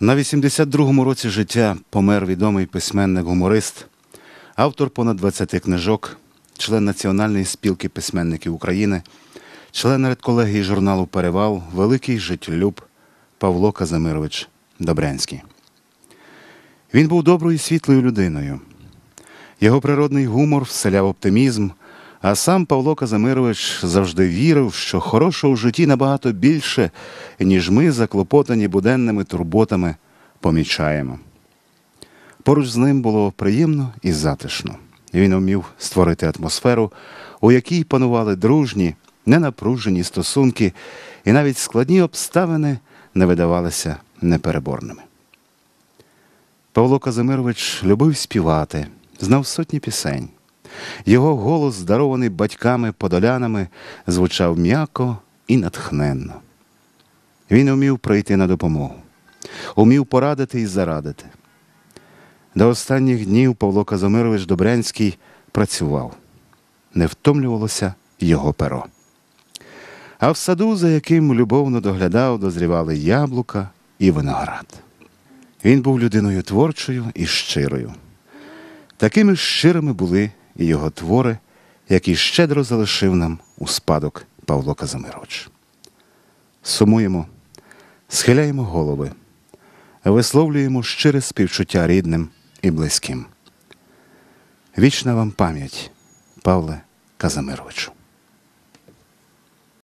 На 82-му році життя помер відомий письменник-гуморист, автор понад 20 книжок, член Національної спілки письменників України, член редколегії журналу Перевал, великий життєлюб Павло Казимирович Добрянський. Він був доброю і світлою людиною. Його природний гумор вселяв оптимізм, а сам Павло Казимирович завжди вірив, що хорошого в житті набагато більше, ніж ми, заклопотані буденними турботами, помічаємо. Поруч з ним було приємно і затишно. Він вмів створити атмосферу, у якій панували дружні, ненапружені стосунки, і навіть складні обставини не видавалися непереборними. Павло Казимирович любив співати, знав сотні пісень. Його голос, дарований батьками-подолянами, звучав м'яко і натхненно. Він умів прийти на допомогу, умів порадити і зарадити. До останніх днів Павло Казимирович Добрянський працював, не втомлювалося його перо. А в саду, за яким любовно доглядав, дозрівали яблука і виноград. Він був людиною творчою і щирою. Такими щирими були і його твори, які щедро залишив нам у спадок Павло Казимирович. Сумуємо, схиляємо голови, висловлюємо щире співчуття рідним і близьким. Вічна вам пам'ять, Павле Казимировичу.